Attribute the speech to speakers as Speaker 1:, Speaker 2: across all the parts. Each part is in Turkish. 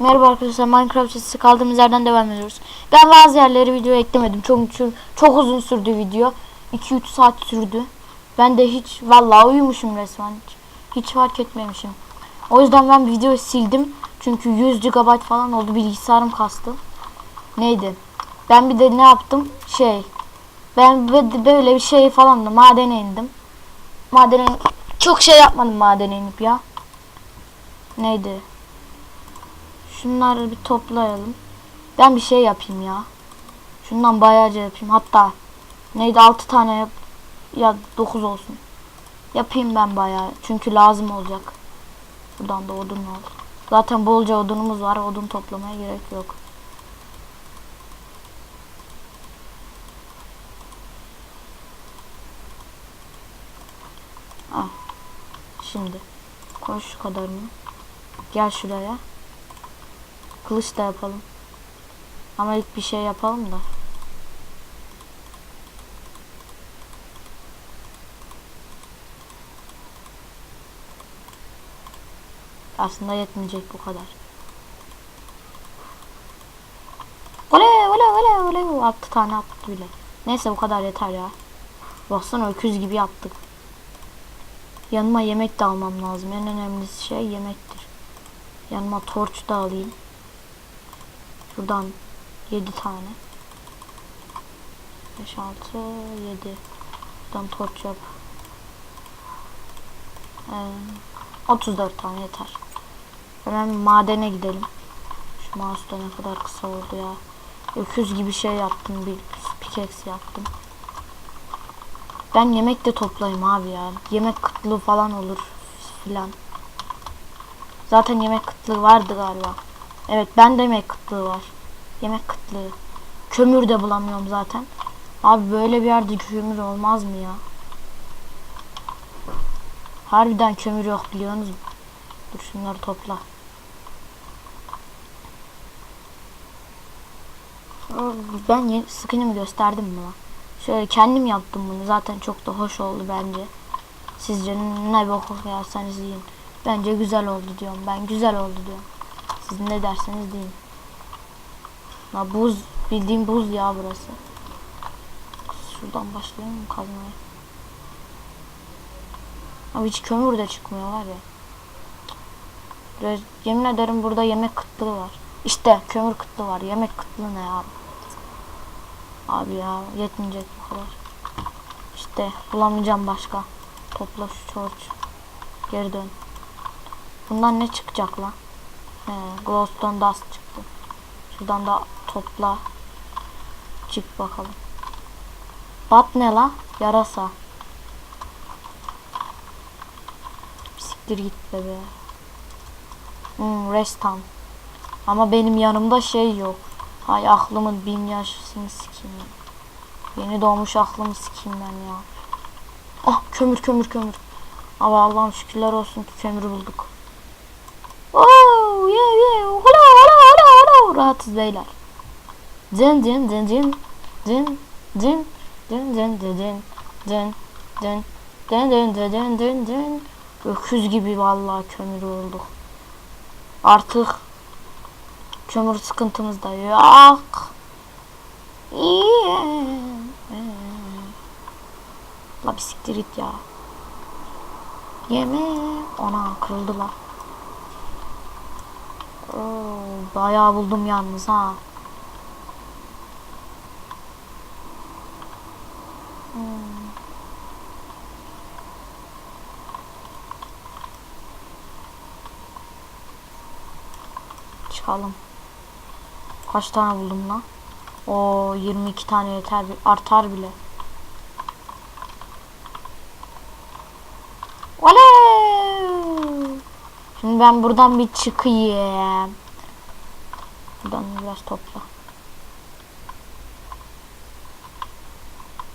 Speaker 1: Merhaba arkadaşlar Minecraft çizgisi kaldığımız yerden devam ediyoruz. Ben bazı yerleri video eklemedim. Çok çok, uzun sürdü video. 2-3 saat sürdü. Ben de hiç vallahi uyumuşum resmen. Hiç, hiç fark etmemişim. O yüzden ben videoyu sildim. Çünkü 100 GB falan oldu. Bilgisayarım kastı. Neydi? Ben bir de ne yaptım? Şey. Ben bö- böyle bir şey falan da madene indim. Madene çok şey yapmadım madene inip ya. Neydi? Şunları bir toplayalım. Ben bir şey yapayım ya. Şundan bayağıca yapayım. Hatta neydi 6 tane yap ya 9 olsun. Yapayım ben bayağı. Çünkü lazım olacak. Buradan da odun al. Zaten bolca odunumuz var. Odun toplamaya gerek yok. Ah. Şimdi koy şu kadarını. Gel şuraya. Kılıç da yapalım. Ama ilk bir şey yapalım da. Aslında yetmeyecek bu kadar. Oley oley oley oley. Altı tane attı bile. Neyse bu kadar yeter ya. Baksana öküz gibi yaptık. Yanıma yemek de almam lazım. En önemli şey yemektir. Yanıma torç da alayım. Şuradan 7 tane. 5, 6, 7. Buradan torç yap. Ee, 34 tane yeter. Hemen madene gidelim. Şu mouse da ne kadar kısa oldu ya. Öküz gibi şey yaptım. Bir pickaxe yaptım. Ben yemek de toplayayım abi ya. Yemek kıtlığı falan olur filan. Zaten yemek kıtlığı vardı galiba. Evet ben de yemek kıtlığı var. Yemek kıtlığı. Kömür de bulamıyorum zaten. Abi böyle bir yerde kömür olmaz mı ya? Harbiden kömür yok biliyorsunuz mu? Dur şunları topla. Ben skinimi gösterdim mi lan? Şöyle kendim yaptım bunu. Zaten çok da hoş oldu bence. Sizce ne bok yerseniz yiyin. Bence güzel oldu diyorum. Ben güzel oldu diyorum. Siz ne derseniz deyin. Ha buz bildiğim buz ya burası. Şuradan başlayalım mı kazmaya? Abi hiç kömür de çıkmıyor var ya. Böyle, yemin ederim burada yemek kıtlığı var. İşte kömür kıtlığı var. Yemek kıtlığı ne abi? Abi ya yetmeyecek bu kadar. İşte bulamayacağım başka. Topla şu torç. Geri dön. Bundan ne çıkacak lan? He, glowstone dust çıktı. Şuradan da topla. Çık bakalım. Bat ne la? Yarasa. Siktir git be be. Hmm, restan. Ama benim yanımda şey yok. Hay aklımın bin yaşını sikeyim. Yeni doğmuş aklımı sikeyim ben ya. Ah kömür kömür kömür. Ama Allah'ım şükürler olsun ki kömür bulduk. Oh yeah yeah. Hola hola hola hola. Rahatız beyler. Cin cin cin. Cin cin cin cin cin cin cin cin cin cin cin cin cin cin Öküz gibi vallahi kömür olduk. Artık kömür sıkıntımız da yok. La bir siktir ya. Yeme. Ona kırıldı la. Oo, bayağı buldum yalnız ha. Hmm. Çıkalım. Kaç tane buldum lan? O 22 tane yeter artar bile. Oley! Şimdi ben buradan bir çıkayım. Buradan biraz topla.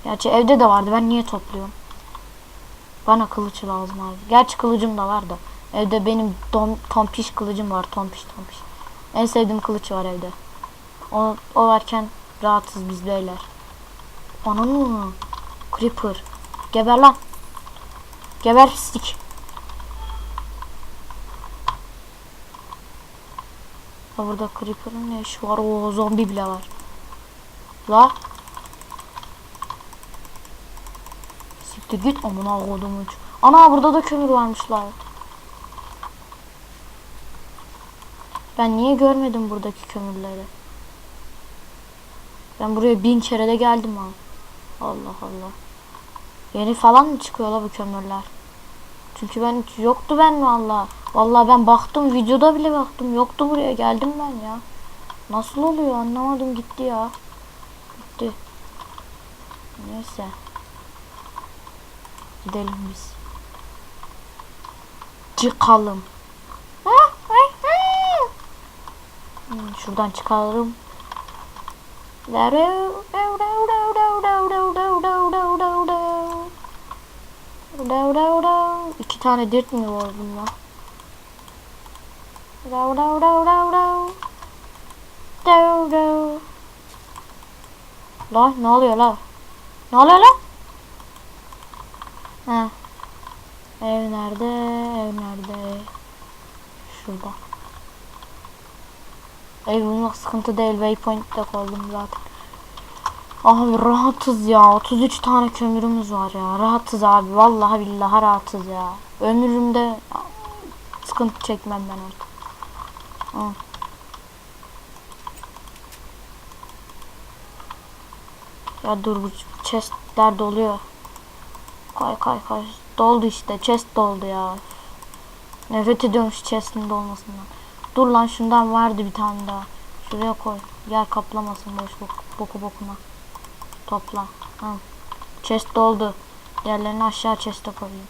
Speaker 1: Gerçi evde de vardı. Ben niye topluyorum? Bana kılıç lazım abi. Gerçi kılıcım da var da. Evde benim dom, tompiş kılıcım var. Tompiş tompiş. En sevdiğim kılıç var evde. O, o varken rahatsız biz beyler. Ananı. Creeper. Geber lan. Geber pislik. Ha burada creeper'ın ne işi var? Oo zombi bile var. La. Siktir git amına kodumun. Ana burada da kömür varmışlar. Ben niye görmedim buradaki kömürleri? Ben buraya bin kere de geldim ha. Allah Allah. Yeni falan mı çıkıyor la bu kömürler? Çünkü ben yoktu ben valla. Valla ben baktım videoda bile baktım. Yoktu buraya geldim ben ya. Nasıl oluyor anlamadım gitti ya. Gitti. Neyse. Gidelim biz. Çıkalım. Hmm, Şuradan çıkalım. İki tane dirt mi var bunda? La ne oluyor la? Ne oluyor la? Ha. Ev nerede? Ev nerede? Şurada. Ev bulmak sıkıntı değil. Waypoint'te koydum zaten. Abi rahatız ya. 33 tane kömürümüz var ya. Rahatız abi. Vallahi billahi rahatız ya. Ömrümde sıkıntı çekmem ben artık. Hı. Ya dur bu chestler doluyor. Kay kay kay. Doldu işte. Chest doldu ya. Nefret ediyorum şu chest'in dolmasından. Dur lan şundan vardı bir tane daha. Şuraya koy. Yer kaplamasın boş bok, boku bokuna. Topla. Ha. Chest doldu. Diğerlerini aşağı chest'e koyayım.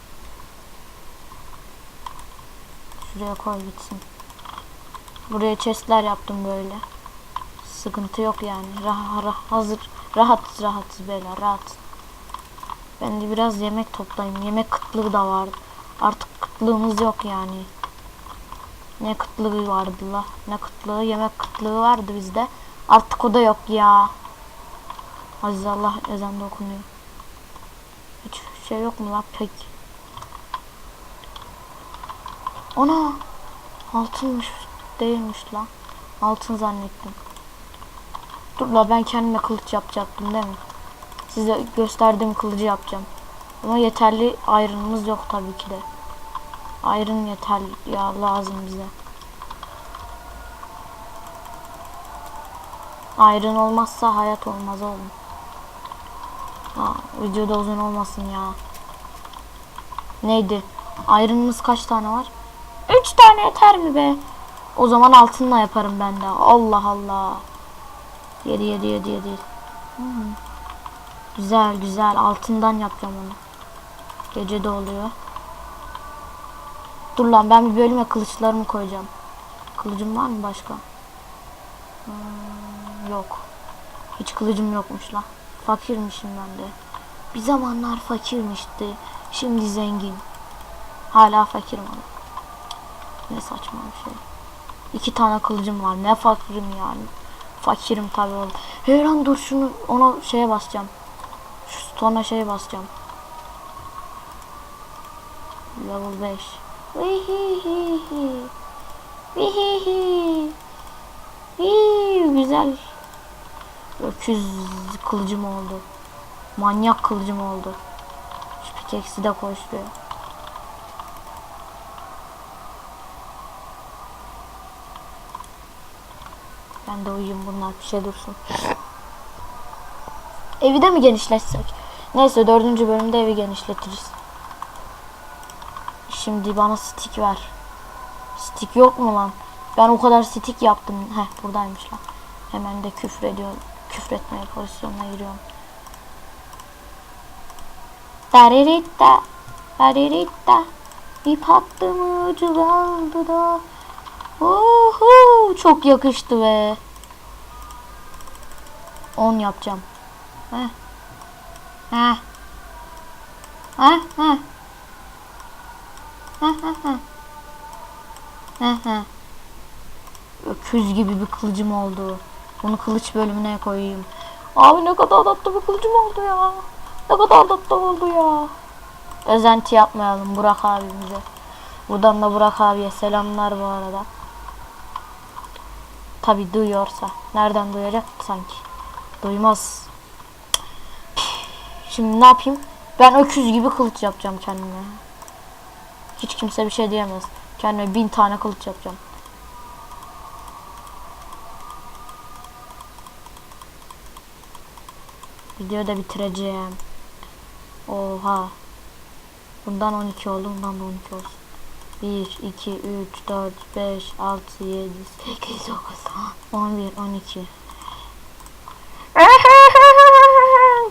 Speaker 1: Şuraya koy gitsin. Buraya chest'ler yaptım böyle. Sıkıntı yok yani. Rah, rah, hazır. Rahat rahat beyler rahat. Ben de biraz yemek toplayayım. Yemek kıtlığı da var. Artık kıtlığımız yok yani. Ne kıtlığı vardı la. Ne kıtlığı yemek kıtlığı vardı bizde. Artık o da yok ya. Aziz Allah ezan da okunuyor. Hiç şey yok mu la pek. Ona altınmış değilmiş lan. Altın zannettim. Dur la ben kendime kılıç yapacaktım değil mi? Size gösterdiğim kılıcı yapacağım. Ama yeterli ayrımımız yok tabii ki de. Ayrım yeterli ya lazım bize. Ayrın olmazsa hayat olmaz oğlum. Ha, videoda uzun olmasın ya. Neydi? Ayrımımız kaç tane var? 3 tane yeter mi be? O zaman altınla yaparım ben de. Allah Allah. 7 7 7 7. Hmm. Güzel güzel altından yapacağım onu. Gece de oluyor. Dur lan ben bir bölüme kılıçlarımı koyacağım. Kılıcım var mı başka? Hmm, yok. Hiç kılıcım yokmuş lan. Fakirmişim ben de. Bir zamanlar fakirmişti. Şimdi zengin. Hala fakirim ama. Ne saçma bir şey. İki tane kılıcım var. Ne fakirim yani. Fakirim tabii oğlum. Hey lan dur şunu ona şeye basacağım. Şu stona şeye basacağım. Level 5. Vihihihi. Vihihi. Hii, güzel. Öküz kılıcım oldu. Manyak kılıcım oldu. Şu pikeksi de koy Ben de uyuyayım bunlar bir şey dursun. Evi de mi genişletsek? Neyse dördüncü bölümde evi genişletiriz. Şimdi bana stick ver. Stick yok mu lan? Ben o kadar stick yaptım. Heh buradaymış lan. Hemen de küfür ediyorum. Küfretmeye pozisyonuna giriyorum. Dariritta. Dariritta. İp attım ucu kaldı da. Uhu, çok yakıştı be. 10 yapacağım. Heh. Heh. Heh heh. Heh heh heh. Heh heh. Öküz gibi bir kılıcım oldu. Bunu kılıç bölümüne koyayım. Abi ne kadar tatlı bir kılıcım oldu ya. Ne kadar tatlı oldu ya. Özenti yapmayalım Burak abimize. Buradan da Burak abiye selamlar bu arada. Tabi duyuyorsa. Nereden duyacak sanki? Duymaz. Şimdi ne yapayım? Ben öküz gibi kılıç yapacağım kendime. Hiç kimse bir şey diyemez. Kendime bin tane kılıç yapacağım. Videoyu da bitireceğim. Oha. Bundan 12 oldu, bundan da 12 olsun. 1, 2, 3, 4, 5, 6, 7, 8, 9, 10, 11, 12.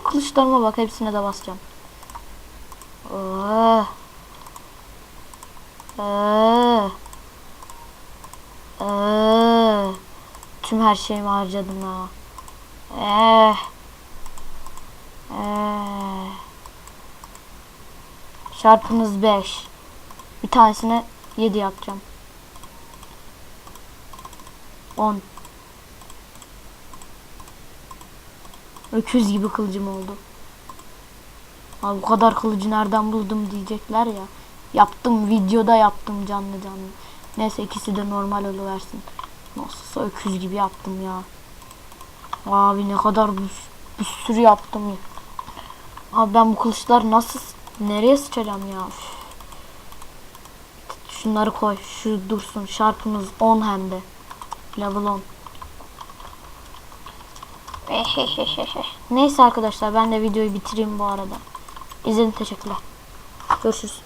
Speaker 1: Kılıçlarıma bak, hepsine de basacağım. Oh. Ee. Ee. Tüm her şeyimi harcadım ya. Eh. Eh. Çarpınız 5. Bir tanesine 7 yapacağım. 10. Öküz gibi kılıcım oldu. Abi bu kadar kılıcı nereden buldum diyecekler ya. Yaptım videoda yaptım canlı canlı. Neyse ikisi de normal oluversin. Nasılsa öküz gibi yaptım ya. Abi ne kadar bir, bir sürü yaptım ya. Abi ben bu kılıçlar nasıl nereye sıçacağım ya? Üf. Şunları koy. Şu dursun. Şarpımız 10 hem de. Level 10. Neyse arkadaşlar ben de videoyu bitireyim bu arada. İzlediğiniz teşekkürler. Görüşürüz.